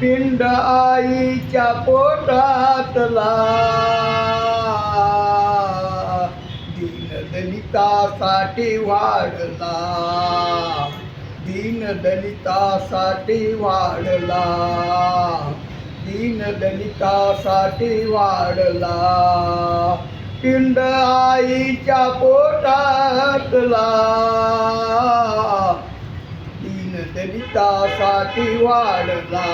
पिंड आईच्या पोटातला. दीनदलितासाठी वाढला. दीनदलितासाठी वाढला. दीनदलितासाठी वाढला. पिंड आईच्या पोटातला. दलितासाठी वाढला.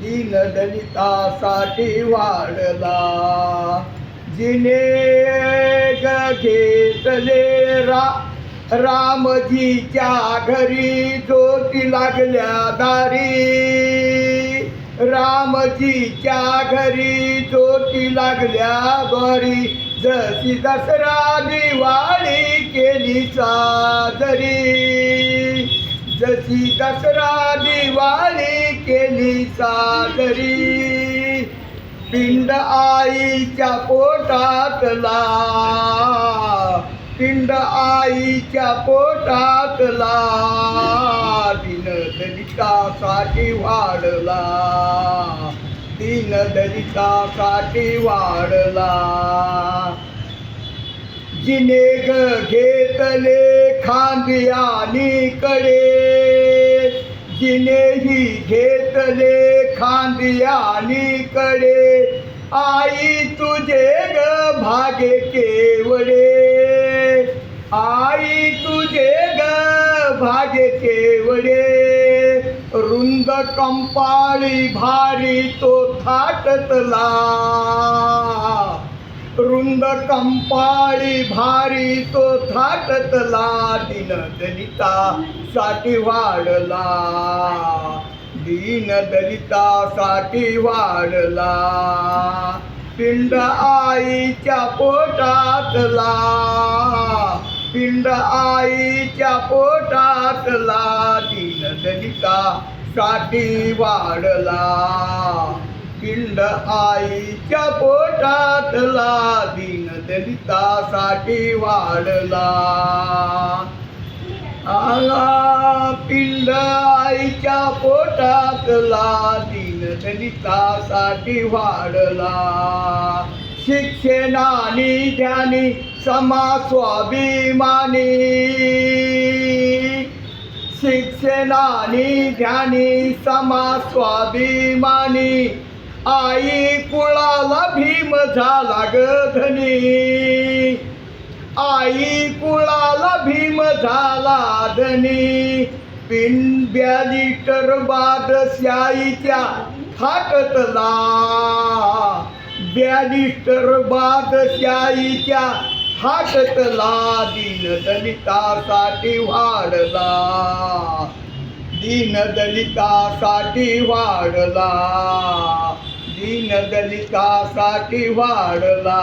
दीनदलितासाठी वाढला. जिने घेतले रा रामजीच्या घरी ज्योती लागल्या दारी. रामजीच्या घरी ज्योती लागल्या द्वारी जशी दसरा दिवाळी केली साजरी. जशी दसरा दिवाळी केली साजरी पिंड आईच्या पोटातला पिंड आईच्या पोटातला दिन दलितासाठी वाढला दिन दलितासाठी वाढला. जिने घेतले खांदियानी कडे तिनेही घेतले खांदियानी कडे आई तुझे ग भागे केवडे. आई तुझे ग भागे केवडे. रुंद कंपाळी भारी तो थाटतला. रुंद कंपाळी भारी तो थाटतला दिन दलिता साठी वाढला. दीन दलिता साठी वाढला. पिंड आईच्या पोटातला. पिंड आईच्या पोटातला. दीन दलिता साठी वाढला. पिंड आईच्या पोटातला दिन दलितासाठी वाढला. आला पिंड आईच्या पोटातला दिन दलितासाठी वाढला. शिक्षणाने ध्यानी समा स्वाभिमानी शिक्षणाने ध्यानी समा स्वाभिमानी आई कुळाला भीम झाला ग धनी. आई कुळाला भीम झाला धनी. पिंब्या लिटर बाद शाईच्या थाटतला ब्यालिटर बाद शाईच्या थाटतला दीन दलितासाठी वाढला. दीन दलितासाठी वाढला. दीन दलितासाठी वाढला.